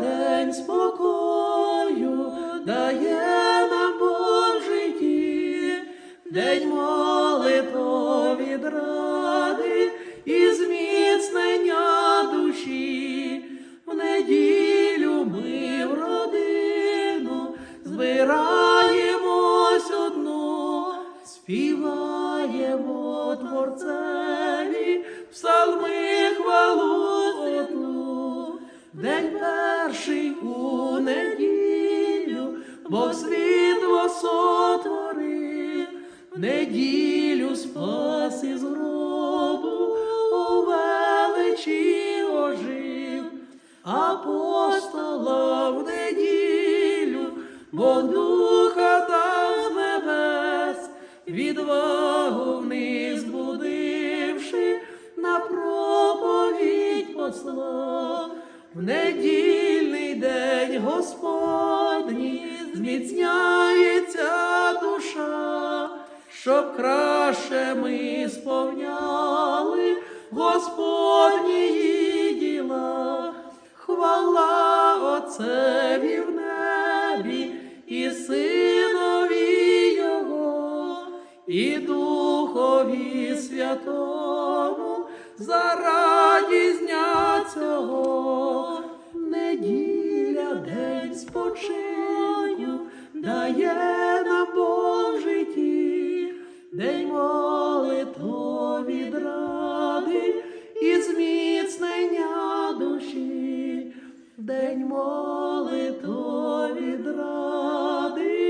День спокою дає нам Бог житті, день молитов від ради і зміцнення душі. В неділю ми в родину збираємось одну, співаємо творцеві, у неділю, Бог світло сотворив, в неділю спас із гробу, у величі ожив, апостола в неділю, Бог духа дав небес, відвагу вниз будивши, на проповідь послав. В недільний день Господній зміцняється душа, щоб краще ми сповняли Господні діла. Хвала Отцеві в небі і Синові Його, і Духові Святому за день спочиню дає нам Бог житті, день молитво відради і зміцнення душі, день молитво відради.